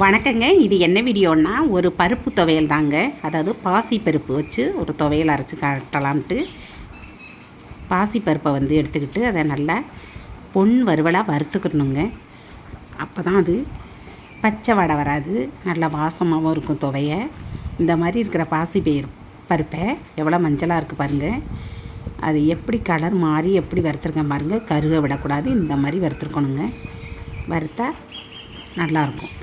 வணக்கங்க. இது என்ன வீடியோன்னா ஒரு பருப்பு துவையல் தாங்க அதாவது பாசி பருப்பு வச்சு ஒரு துவையல் அரைச்சி காட்டலாம்ட்டு. பாசி பருப்பை வந்து எடுத்துக்கிட்டு அதை நல்லா பொன் வறுவலாக வறுத்துக்கணுங்க. அப்போ தான் அது பச்சை வடை வராது. நல்லா வாசமாகவும் இருக்கும் துவையை. இந்த மாதிரி இருக்கிற பாசி பயிர் பருப்பை எவ்வளோ மஞ்சளாக இருக்குது பாருங்கள் அது எப்படி கலர் மாறி எப்படி வறுத்துருக்கேன் பாருங்கள் கருக விடக்கூடாது. இந்த மாதிரி வறுத்துருக்கணுங்க. வறுத்தா நல்லாயிருக்கும்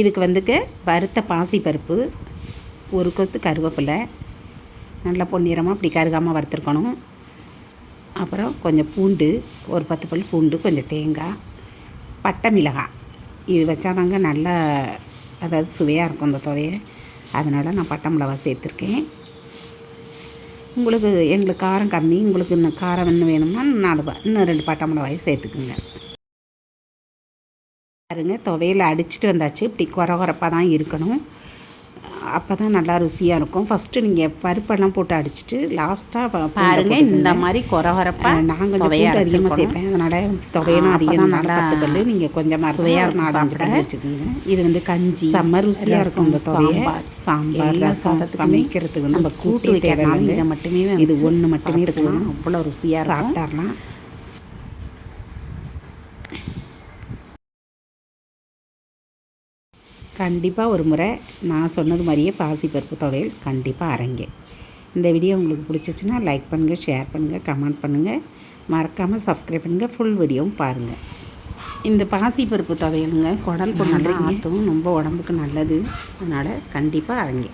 இதுக்கு வந்துக்கு வறுத்த பாசி பருப்பு ஒரு கொத்து கருவேப்பிலை நல்லா பொன்னிறமாக அப்படி கருகாமல் வறுத்துருக்கணும். அப்புறம் கொஞ்சம் பூண்டு ஒரு பத்து பல் பூண்டு கொஞ்சம் தேங்காய் பட்டை மிளகாய். இது வச்சாதாங்க நல்லா அதாவது சுவையாக இருக்கும் இந்த துவையை அதனால் நான் பட்டை மிளகா சேர்த்துருக்கேன். உங்களுக்கு எங்களுக்கு காரம் கம்மி உங்களுக்கு இன்னும் காரம் இன்னும் வேணும்னா நாலு இன்னும் ரெண்டு பட்டை மிளகாயும் சேர்த்துக்குங்க. பாருங்க துவையில் அடிச்சிட்டு வந்தாச்சு. இப்படி குறை குறைப்பாக தான் இருக்கணும். அப்போ தான் நல்லா ருசியாக இருக்கும். ஃபஸ்ட்டு நீங்கள் பருப்பெல்லாம் போட்டு அடிச்சிட்டு லாஸ்ட்டாக பாருங்க இந்த மாதிரி குறகுறப்பா நான் கொஞ்சம் அதிகமாக. சேர்ப்பேன். அதனால் துவையணும் ஆ, அதிகம் அப்பதான் நல்லா பத்து நீங்கள் கொஞ்சமாக சுவையா சுவையாக. பல்லு வச்சுக்கோங்க. இது வந்து கஞ்சி செம்ம ருசியாக இருக்கும் இந்த துவையை சாம்பார். ரசம் சமைக்கிறதுக்கு வந்து நம்ம கூட்டு வைக்கிறனால இதை மட்டுமே இது ஒன்று மட்டுமே. இருக்கலாம் அவ்வளோ ருசியாக சாப்பிட்டாரலாம் கண்டிப்பாக ஒரு முறை நான் சொன்னது மாதிரியே பாசிப்பருப்பு துவையல் கண்டிப்பாக அரைங்க. இந்த வீடியோ உங்களுக்கு பிடிச்சிச்சின்னா லைக் பண்ணுங்கள் ஷேர் பண்ணுங்கள் கமெண்ட் பண்ணுங்கள் மறக்காமல் சப்ஸ்கிரைப் பண்ணுங்கள் ஃபுல் வீடியோவும் பாருங்கள் இந்த பாசிப்பருப்பு துவையலுங்க குடல் பொண்ணெல்லாம் ஆற்றும் ரொம்ப உடம்புக்கு நல்லது. அதனால் கண்டிப்பாக அரைங்க.